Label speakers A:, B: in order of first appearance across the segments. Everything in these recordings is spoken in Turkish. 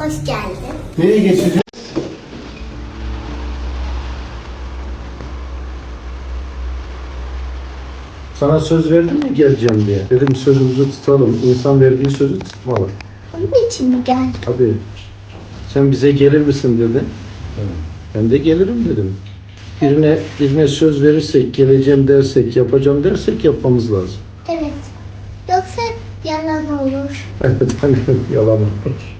A: Hoş geldin.
B: Nereye geçeceğiz? Sana söz verdim mi geleceğim diye. Dedim sözümüzü tutalım. İnsan verdiği sözü tutmalı.
A: Onun için mi geldin?
B: Tabii. Sen bize gelir misin dedi. Ben de gelirim dedim. Birine, birine söz verirsek, geleceğim dersek, yapacağım dersek yapmamız lazım.
A: Evet. Yoksa yalan olur.
B: Evet, hani yalan olur.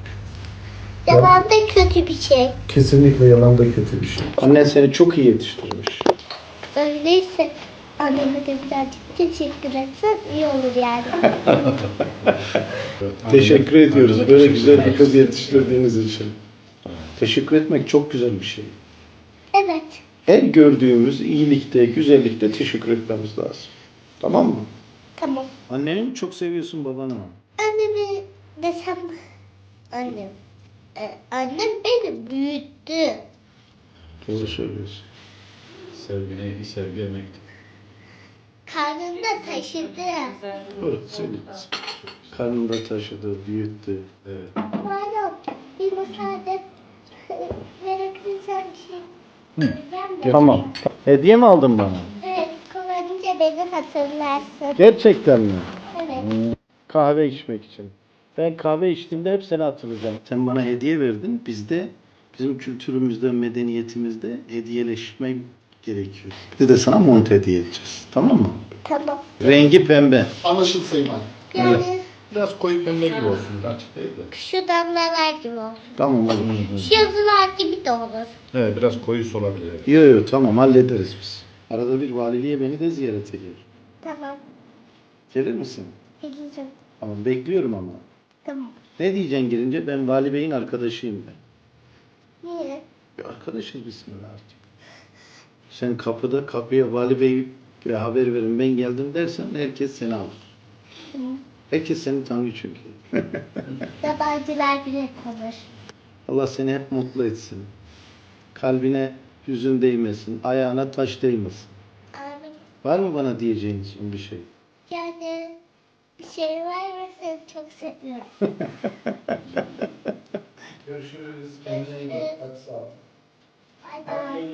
A: Yalan da kötü bir şey.
B: Kesinlikle yalan da kötü bir şey. Annen seni çok iyi yetiştirmiş.
A: Öyleyse anneme de birazcık teşekkür etsen iyi olur yani.
B: Teşekkür ediyoruz böyle güzel bir kız yetiştirdiğiniz için. Teşekkür etmek çok güzel bir şey.
A: evet.
B: Her gördüğümüz iyilikte, güzellikte teşekkür etmemiz lazım. Tamam mı?
A: Tamam.
B: Anneni mi çok seviyorsun babanı mı?
A: Annemi desem annem. Ee, annem beni büyüttü.
B: Doğru söylüyorsun.
C: Sevgi neydi? Sevgi emekti.
A: Karnımda taşıdı.
B: Doğru söylüyorsun. Karnında taşıdı, büyüttü.
C: Evet.
A: Pardon. Bir müsaade verebilirsen bir şey. De-
B: Tamam. Hediye mi aldın bana?
A: Evet. Kullanınca beni hatırlarsın.
B: Gerçekten mi?
A: Evet.
B: Kahve içmek için. Ben kahve içtiğimde hep seni hatırlayacağım. Sen bana hediye verdin. Bizde bizim kültürümüzde, medeniyetimizde hediyeleşmek gerekiyor. Bir de sana mont hediye edeceğiz. Tamam mı?
A: Tamam.
B: Rengi pembe.
C: Anlaşıldı Sayın.
A: Yani
C: Biraz koyu pembe gibi olsun. Açık değil de.
A: şu damlalar gibi olur.
B: Tamam hadi.
A: Şu yazılar gibi de olur.
C: Evet biraz koyu olabilir. evet.
B: Yok yok tamam hallederiz biz. Arada bir valiliğe beni de ziyarete gel.
A: Tamam.
B: Gelir misin?
A: Geleceğim.
B: Tamam bekliyorum ama.
A: Tamam.
B: Ne diyeceksin gelince? Ben Vali Bey'in arkadaşıyım ben.
A: Niye?
B: Bir arkadaşız seninle artık. Sen kapıda kapıya Vali Bey bir haber verin ben geldim dersen herkes seni alır.
A: Tamam.
B: Herkes seni tanıyor çünkü.
A: Yabancılar bile tanır.
B: Allah seni hep mutlu etsin. Kalbine hüzün değmesin. Ayağına taş değmesin.
A: Amin.
B: Var mı bana diyeceğin bir şey?
A: Yani bir şey var ve seni çok seviyorum.
B: Görüşürüz.
A: Kendine iyi bak.
B: Hadi sağ ol.
A: Bay bay.